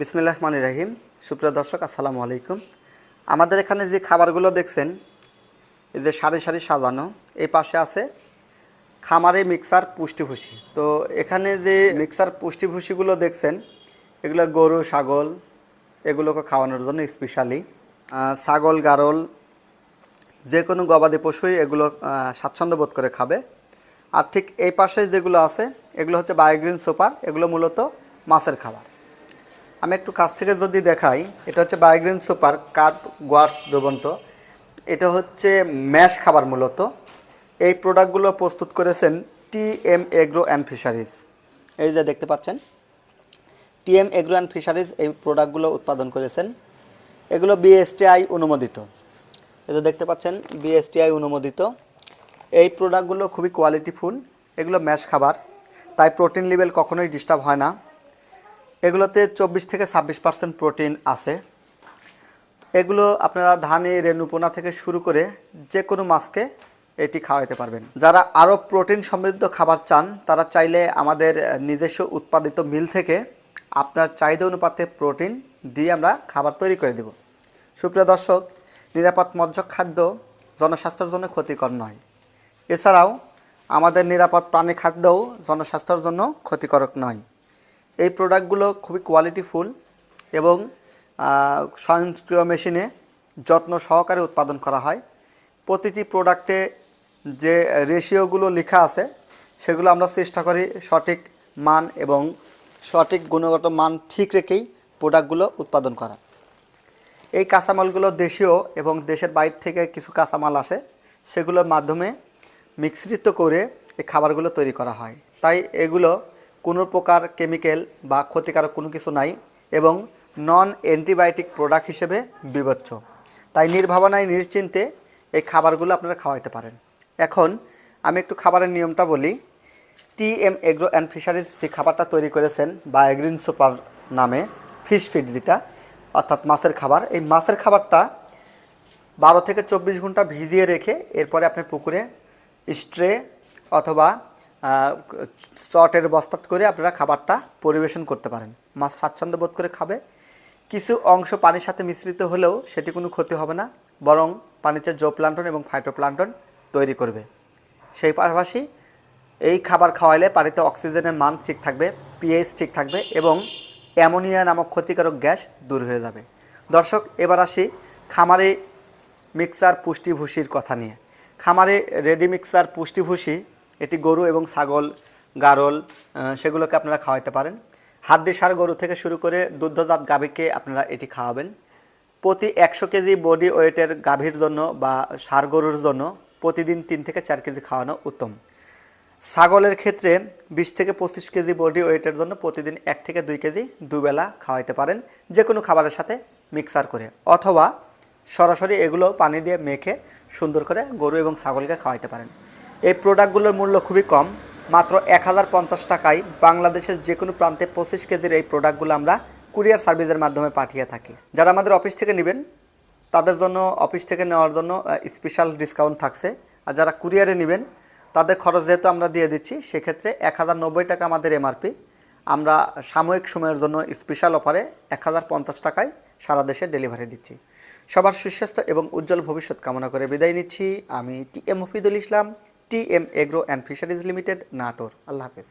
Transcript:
বিসমিল্লাহ রহমান রাহিম। সুপ্রিয় দর্শক, আসসালামু আলাইকুম। আমাদের এখানে যে খাবারগুলো দেখছেন, এই যে সারি সারি সাজানো, এই পাশে আছে খামারে মিক্সার পুষ্টিভুষি। তো এখানে যে মিক্সার পুষ্টিভুষিগুলো দেখছেন, এগুলো গরু, ছাগল, এগুলোকে খাওয়ানোর জন্য স্পেশালি ছাগল, গারল, যে কোনো গবাদি পশুই এগুলো স্বাচ্ছন্দ্য বোধ করে খাবে। আর ঠিক এই পাশে যেগুলো আছে, এগুলো হচ্ছে বায়োগ্রিন সুপার, এগুলো মূলত মাছের খাবার। আমি একটু কাছ থেকে যদি দেখাই, এটা হচ্ছে বায়োগ্রিন সুপার কার্প গোয়ার্স দ্রবন্ত এটা হচ্ছে ম্যাশ খাবার মূলত। এই প্রোডাক্টগুলো প্রস্তুত করেছেন T M agro and fisheries. এই যে দেখতে পাচ্ছেন, T M agro and fisheries এই প্রোডাক্টগুলো উৎপাদন করেছেন। এগুলো বিএসটিআই অনুমোদিত। এই যে দেখতে পাচ্ছেন বিএসটিআই অনুমোদিত। এই প্রোডাক্টগুলো খুবই কোয়ালিটিফুল, এগুলো ম্যাশ খাবার। তাই প্রোটিন লেভেল কখনোই ডিস্টার্ব হয় না। এগুলোতে চব্বিশ থেকে ছাব্বিশ পার্সেন্ট প্রোটিন আছে। এগুলো আপনারা ধানে রেণুপোনা থেকে শুরু করে যে কোনো মাছকে এটি খাওয়াতে পারবেন। যারা আরও প্রোটিন সমৃদ্ধ খাবার চান, তারা চাইলে আমাদের নিজস্ব উৎপাদিত মিল থেকে আপনার চাহিদা অনুপাতে প্রোটিন দিয়ে আমরা খাবার তৈরি করে দেব। সুপ্রিয় দর্শক, নিরাপদ মজ্জ খাদ্য জনস্বাস্থ্যের জন্য ক্ষতিকর নয়। এছাড়াও আমাদের নিরাপদ প্রাণী খাদ্যও জনস্বাস্থ্যের জন্য ক্ষতিকারক নয়। এই প্রোডাক্টগুলো খুবই কোয়ালিটিফুল এবং স্বয়ংক্রিয় মেশিনে যত্ন সহকারে উৎপাদন করা হয়। প্রতিটি প্রোডাক্টে যে রেশিওগুলো লেখা আছে, সেগুলো আমরা চেষ্টা করি সঠিক মান এবং সঠিক গুণগত মান ঠিক রেখেই প্রোডাক্টগুলো উৎপাদন করা। এই কাঁচামালগুলো দেশীয় এবং দেশের বাইর থেকে কিছু কাঁচামাল আসে, সেগুলোর মাধ্যমে মিশ্রিত করে এই খাবারগুলো তৈরি করা হয়। তাই এগুলো কোনো প্রকার কেমিক্যাল বা ক্ষতিকারক কোনো কিছু নাই এবং নন অ্যান্টিবায়োটিক প্রোডাক্ট হিসেবে বিবেচ্য। তাই নির্ভাবনায়, নিশ্চিন্তে এই খাবারগুলো আপনারা খাওয়াইতে পারেন। এখন আমি একটু খাবারের নিয়মটা বলি। T M agro and fisheries যে খাবারটা তৈরি করেছেন বা এগ্রিন সুপার নামে ফিশ ফিড যেটা, অর্থাৎ মাছের খাবার, এই মাছের খাবারটা বারো থেকে চব্বিশ ঘণ্টা ভিজিয়ে রেখে এরপরে আপনি পুকুরে স্ট্রে অথবা চটের বস্তাত করে আপনারা খাবারটা পরিবেশন করতে পারেন। মাছ স্বাচ্ছন্দ্য বোধ করে খাবে। কিছু অংশ পানির সাথে মিশ্রিত হলেও সেটি কোনো ক্ষতি হবে না, বরং পানিতে জোপ্লান্টন এবং ফাইটোপ্লান্টন তৈরি করবে। সেই পাশাপাশি এই খাবার খাওয়াইলে পানিতে অক্সিজেনের মান ঠিক থাকবে পিএইচ ঠিক থাকবে এবং অ্যামোনিয়া নামক ক্ষতিকারক গ্যাস দূর হয়ে যাবে। দর্শক, এবার আসি খামারে মিক্সার পুষ্টিভূষির কথা নিয়ে। খামারে রেডি মিক্সার পুষ্টিভূষি এটি গরু এবং ছাগল, গারল সেগুলোকে আপনারা খাওয়াইতে পারেন। হাড্ডি সার গরু থেকে শুরু করে দুগ্ধজাত গাভীকে আপনারা এটি খাওয়াবেন। প্রতি একশো কেজি বডি ওয়েটের গাভীর জন্য বা সার গরুর জন্য প্রতিদিন তিন থেকে চার কেজি খাওয়ানো উত্তম। ছাগলের ক্ষেত্রে বিশ থেকে পঁচিশ কেজি বডি ওয়েটের জন্য প্রতিদিন এক থেকে দুই কেজি দুবেলা খাওয়াইতে পারেন যে কোনো খাবারের সাথে মিক্সার করে। অথবা সরাসরি এগুলো পানি দিয়ে মেখে সুন্দর করে গরু এবং ছাগলকে খাওয়াইতে পারেন। এই প্রোডাক্টগুলোর মূল্য খুবই কম। মাত্র এক হাজার পঞ্চাশ টাকায় বাংলাদেশের যে কোনো প্রান্তে পঁচিশ কেজির এই প্রোডাক্টগুলো আমরা কুরিয়ার সার্ভিসের মাধ্যমে পাঠিয়ে থাকি। যারা আমাদের অফিস থেকে নেবেন, তাদের জন্য অফিস থেকে নেওয়ার জন্য স্পেশাল ডিসকাউন্ট থাকছে। আর যারা কুরিয়ারে নেবেন, তাদের খরচ যেহেতু আমরা দিয়ে দিচ্ছি, সেক্ষেত্রে এক হাজার নব্বই টাকা আমাদের এমআরপি আমরা সাময়িক সময়ের জন্য স্পেশাল অফারে এক হাজার পঞ্চাশ টাকায় সারা দেশে ডেলিভারি দিচ্ছি। সবার সুস্বাস্থ্য এবং উজ্জ্বল ভবিষ্যৎ কামনা করে বিদায় নিচ্ছি। আমি T M Mofidul Islam. T M agro and fisheries limited Natore. আল্লাহ হাফেজ।